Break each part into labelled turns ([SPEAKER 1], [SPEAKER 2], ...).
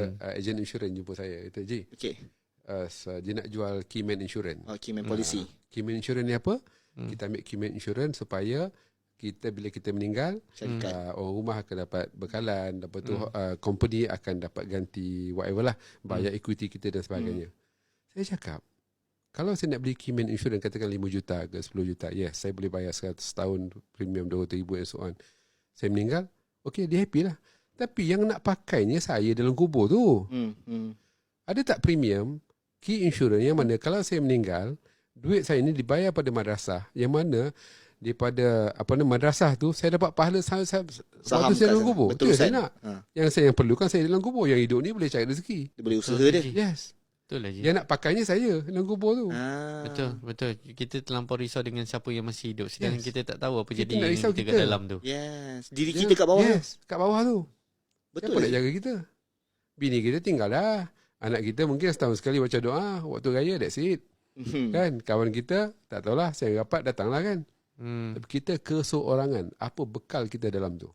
[SPEAKER 1] uh, agent insurans jumpa saya. Kata, Ji,
[SPEAKER 2] Okay.
[SPEAKER 1] uh, so dia nak jual Keyman Insurance.
[SPEAKER 2] Oh, Keyman policy.
[SPEAKER 1] Keyman Insurance ni apa?
[SPEAKER 3] Hmm.
[SPEAKER 1] Kita ambil Keyman Insurance supaya kita bila kita meninggal,
[SPEAKER 2] Syarikat.
[SPEAKER 1] uh, orang rumah akan dapat bekalan, lepas tu
[SPEAKER 3] Hmm.
[SPEAKER 1] uh, company akan dapat ganti whatever lah, bayar equity kita dan sebagainya. Saya cakap, kalau saya nak beli Keyman Insurance katakan 5 juta ke 10 juta, yes, saya boleh bayar 100 tahun premium 200 ribu and so on. Saya meninggal, okay, dia happy lah. Tapi yang nak pakainya saya dalam kubur tu.
[SPEAKER 2] Hmm. Hmm.
[SPEAKER 1] Ada tak premium key insurance yang mana kalau saya meninggal, duit saya ni dibayar pada madrasah yang mana daripada apa nama madrasah tu saya dapat pahala saya, saya,
[SPEAKER 2] Saham
[SPEAKER 1] waktu saya
[SPEAKER 2] kat
[SPEAKER 1] dalam kubur.
[SPEAKER 2] Betul,
[SPEAKER 1] Betul saya nak.
[SPEAKER 2] Ha.
[SPEAKER 1] Yang saya yang perlukan saya dalam kubur. Yang hidup ni boleh cari rezeki.
[SPEAKER 2] Dia boleh usaha
[SPEAKER 3] Betul,
[SPEAKER 2] dia.
[SPEAKER 3] Ji.
[SPEAKER 1] Yes.
[SPEAKER 3] Betul lah Ji.
[SPEAKER 1] Yang nak pakainya saya dalam kubur tu.
[SPEAKER 2] Ah.
[SPEAKER 3] Betul, betul. Kita terlampau risau dengan siapa yang masih hidup. Sedangkan
[SPEAKER 1] Yes.
[SPEAKER 3] kita tak tahu apa
[SPEAKER 1] Kita
[SPEAKER 3] jadi kita, kat
[SPEAKER 1] kita.
[SPEAKER 3] dalam tu.
[SPEAKER 2] Yes. Diri
[SPEAKER 1] Ya,
[SPEAKER 2] kita kat bawah. tu.
[SPEAKER 1] Yes. Kat bawah tu.
[SPEAKER 2] Betul.
[SPEAKER 1] Siapa nak jaga kita? Bini kita tinggal dah. Anak kita mungkin setahun sekali baca doa. Waktu raya that's it.
[SPEAKER 2] Hmm.
[SPEAKER 1] Kan? Kawan kita tak tahulah. Saya rapat datanglah kan.
[SPEAKER 3] Hmm.
[SPEAKER 1] Tapi kita keseorangan. Apa bekal kita dalam tu?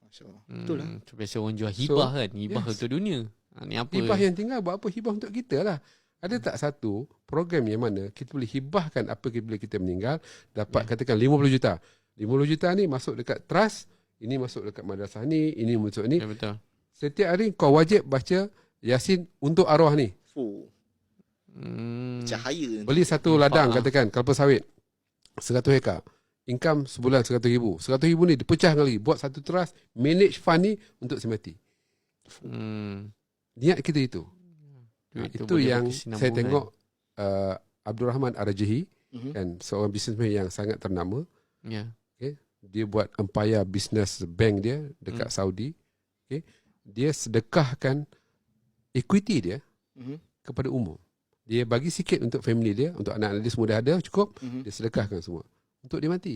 [SPEAKER 3] Hmm.
[SPEAKER 2] Betul lah.
[SPEAKER 3] Biasa orang jual hibah kan. Hibah
[SPEAKER 1] yes.
[SPEAKER 3] untuk dunia. Ha, ni apa?
[SPEAKER 1] Hibah yang tinggal buat apa? Hibah untuk kita lah. Ada tak satu program yang mana kita boleh hibahkan apa bila kita meninggal dapat
[SPEAKER 3] Ya.
[SPEAKER 1] katakan 50 juta. 50 juta ni masuk dekat trust, ini masuk dekat madrasah ni, ini masuk ni.
[SPEAKER 3] Ya betul.
[SPEAKER 1] Setiap hari kau wajib baca Yasin untuk arwah ni.
[SPEAKER 3] Hmm.
[SPEAKER 2] Cahaya.
[SPEAKER 1] Beli satu
[SPEAKER 3] Nampak
[SPEAKER 1] ladang
[SPEAKER 3] lah.
[SPEAKER 1] katakan kelapa sawit 100 hektar. Income sebulan 100 ribu. 100 ribu ni dipecah lagi. Buat satu trust, manage fund ni untuk semati.
[SPEAKER 3] Hmm.
[SPEAKER 1] Niat kita itu.
[SPEAKER 3] Tu
[SPEAKER 1] itu
[SPEAKER 3] boleh
[SPEAKER 1] yang saya tengok uh, Abdul Rahman Arajahi
[SPEAKER 2] Mhm.
[SPEAKER 1] kan seorang businessman yang sangat ternama
[SPEAKER 3] Ya.
[SPEAKER 1] dia buat empire business bank dia dekat Saudi okay. Dia sedekahkan equity dia
[SPEAKER 2] Mhm.
[SPEAKER 1] kepada umum dia bagi sikit untuk family dia untuk anak-anak dia semua dah ada cukup
[SPEAKER 2] Mhm.
[SPEAKER 1] dia sedekahkan semua untuk dia mati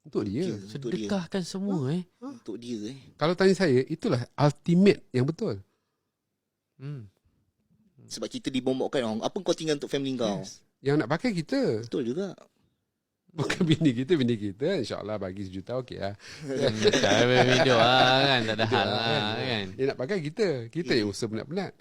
[SPEAKER 1] untuk dia
[SPEAKER 2] Untuk dia.
[SPEAKER 3] Sedekahkan semua eh.
[SPEAKER 2] Untuk dia eh.
[SPEAKER 1] kalau tanya saya itulah ultimate yang betul
[SPEAKER 3] Hmm.
[SPEAKER 2] Sebab kita dibombokkan orang. Apa kau tinggal untuk family kau?
[SPEAKER 1] yes. yang nak pakai kita
[SPEAKER 2] Betul juga.
[SPEAKER 1] bukan bini kita bini kita insyaallah bagi sejuta okey lah
[SPEAKER 3] Tak ada video lah kan. Tak ada hal
[SPEAKER 1] Hidup
[SPEAKER 3] lah kan.
[SPEAKER 1] Dia nak pakai kita. Kita yang usaha penat-penat.